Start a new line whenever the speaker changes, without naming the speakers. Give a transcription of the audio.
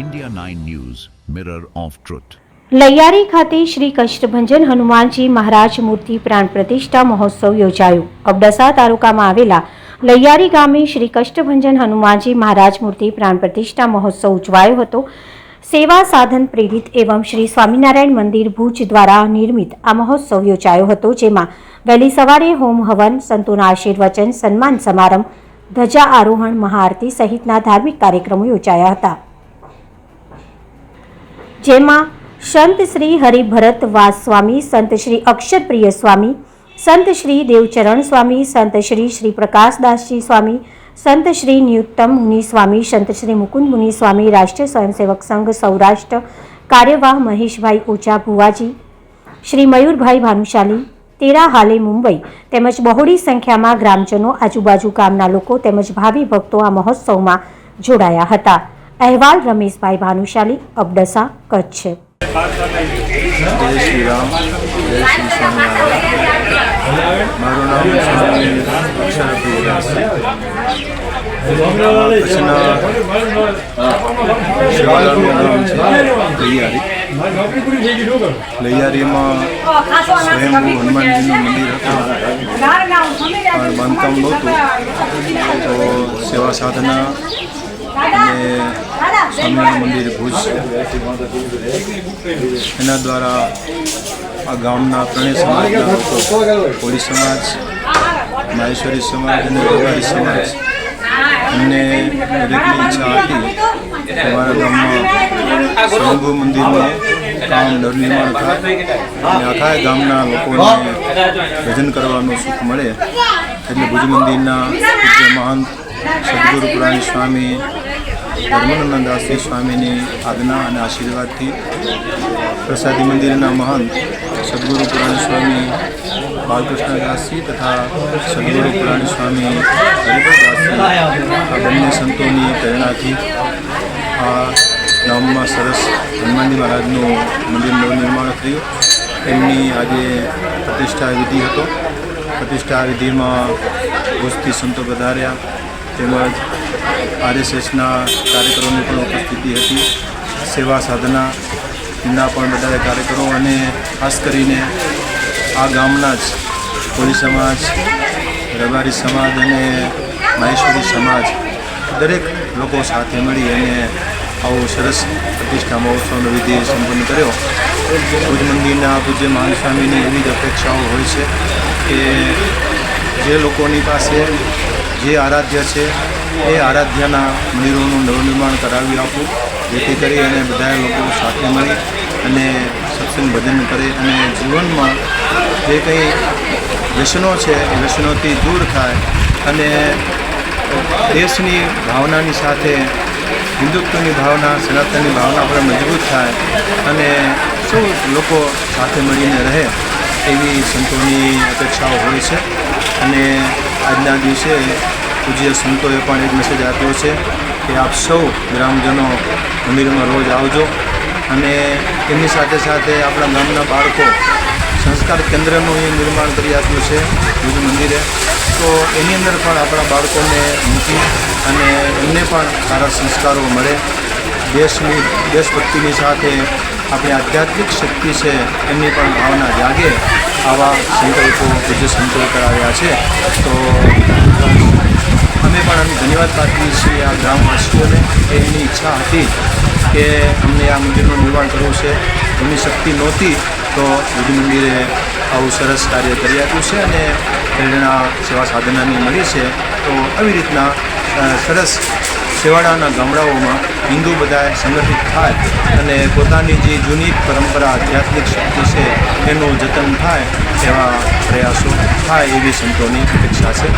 India 9 News, Mirror of Truth.
Laiyari ખાતે શ્રી કષ્ટભંજન હનુમાનજી મહારાજ મૂર્તિ પ્રાણ પ્રતિષ્ઠા મહોત્સવ યોજાયો. અબડાસા તાલુકામાં આવેલા લૈયારી ગામે શ્રી કષ્ટભંજન હનુમાનજી મહારાજ મૂર્તિ પ્રાણ પ્રતિષ્ઠા મહોત્સવ ઉજવાયો હતો. સેવા સાધન પ્રેરિત એવં શ્રી સ્વામિનારાયણ મંદિર ભુજ દ્વારા નિર્મિત આ મહોત્સવ યોજાયો હતો જેમાં વહેલી સવારે હોમ હવન સંતોના આશીર્વચન સન્માન સમારંભ ધજા આરોહણ મહાઆરતી સહિતના ધાર્મિક કાર્યક્રમો યોજાયા હતા. જેમાં સંત શ્રી હરિભરત વાસ સ્વામી સંત શ્રી અક્ષરપ્રિય સ્વામી, સંત શ્રી દેવચરણ સ્વામી, સંત શ્રી શ્રી પ્રકાશદાસજી સ્વામી, સંત શ્રી નિયુત્તમ મુનિ સ્વામી, સંત શ્રી મુકુંદ મુનિ સ્વામી, રાષ્ટ્રીય સ્વયંસેવક સંઘ સૌરાષ્ટ્ર, કાર્યવાહ મહેશભાઈ ઓચા ભુવાજી, શ્રી મયુરભાઈ ભાનુશાલી, તેરા હાલે મુંબઈ તેમજ બહોળી સંખ્યામાં ગ્રામજનો આજુબાજુ ગામના લોકો તેમજ ભાવિ ભક્તો આ મહોત્સવમાં જોડાયા હતા. અહેવાલ રમેશભાઈ ભાનુશાલી, અબડસા, કચ્છ.
જય શ્રી રામ જય શ્રી બાંધકામ નહોતું. તો સેવા સાધના અને સ્વામિનારાયણ મંદિર ભુજ. એના દ્વારા આ ગામના ત્રણેય સમાજના લોકો કોળી સમાજ માહેશ્વરી સમાજ અને રબારી સમાજ એમને દરેકની ઈચ્છા હતી અમારા ગામમાં સ્વયંભૂ મંદિરનું કામ નવનિર્માણ થાય અને આખા ગામના લોકોને ભજન કરવાનું સુખ મળે એટલે ભુજ મંદિરના પૂજ્ય મહંત સદગુરુ પુરાણી સ્વામી ધર્માનંદાસજી સ્વામીની આજ્ઞા અને આશીર્વાદથી પ્રસાદી મંદિરના મહંત સદગુરુ પુરાણી સ્વામી બાલકૃષ્ણદાસજી તથા સદગુરુ પુરાણી સ્વામી હરિભદાસજી આ બંને સંતોની પ્રેરણાથી આ ગામમાં સરસ હનુમાનજી મહારાજનું મંદિર નવનિર્માણ થયું. એમની આજે પ્રતિષ્ઠા વિધિ હતો. પ્રતિષ્ઠા વિધિમાં ભુજથી સંતો પધાર્યા. તેમજ આરએસએસના કાર્યકરોની પણ ઉપસ્થિતિ હતી. સેવા સાધના ના પણ બધા કાર્યકરો અને ખાસ કરીને આ ગામના જ કોળી સમાજ, રબારી સમાજ અને માહેશ્વરી સમાજ દરેક લોકો સાથે મળી અને આવો સરસ પ્રતિષ્ઠા મહોત્સવનો વિધિ સંપન્ન કર્યો. ભુજ મંદિરના પૂજ્ય મહાન એવી જ અપેક્ષાઓ હોય છે કે જે લોકોની પાસે જે આરાધ્ય છે, એ આરાધ્યના મંદિરોનું નવનિર્માણ કરાવી આપું. જેથી કરી અને બધા લોકો સાથે મળી અને સત્સંગ ભજન કરે અને જીવનમાં જે કંઈ વ્યસનો છે, એ વ્યસનોથી દૂર થાય અને દેશની ભાવનાની સાથે, હિન્દુત્વની ભાવના, સનાતનની ભાવના પણ મજબૂત થાય અને સૌ લોકો સાથે મળીને રહે એવી સંતોની અપેક્ષાઓ હોય છે. અને આજના દિવસે પૂજ્ય સંતોએ પણ એક મેસેજ આપ્યો છે કે આપ સૌ ગ્રામજનો મંદિરમાં રોજ આવજો અને એમની સાથે સાથે આપણા ગામના બાળકો સંસ્કાર કેન્દ્રનું એ નિર્માણ કરી આપ્યું છે ભુજ મંદિરે. તો એની અંદર પણ આપણા બાળકોને મૂકી અને એમને પણ સારા સંસ્કારો મળે. દેશની, દેશભક્તિની સાથે આપણી આધ્યાત્મિક શક્તિ છે એમની પણ ભાવના જાગે. આવા સંકલ્પો પૂજ્ય સંકલ્પ કરાવ્યા છે, તો અમે પણ અમે ધન્યવાદ પાઠવીએ છીએ આ ગ્રામવાસીઓને કે એમની ઈચ્છા હતી કે અમને આ મંદિરનું નિર્માણ કરવું છે. એમની શક્તિ નહોતી, તો બુદ્ધ મંદિરે આવું સરસ કાર્ય કરી આપ્યું છે અને પ્રેરણા સેવા સાધનાની મળી છે. તો આવી રીતના સરસ છેવાડાના ગામડાઓમાં હિન્દુ બધા સંગઠિત થાય અને પોતાની જે જૂની પરંપરા, આધ્યાત્મિક શક્તિ છે, એનું જતન થાય એવા પ્રયાસો થાય એવી સંતોની અપેક્ષા છે.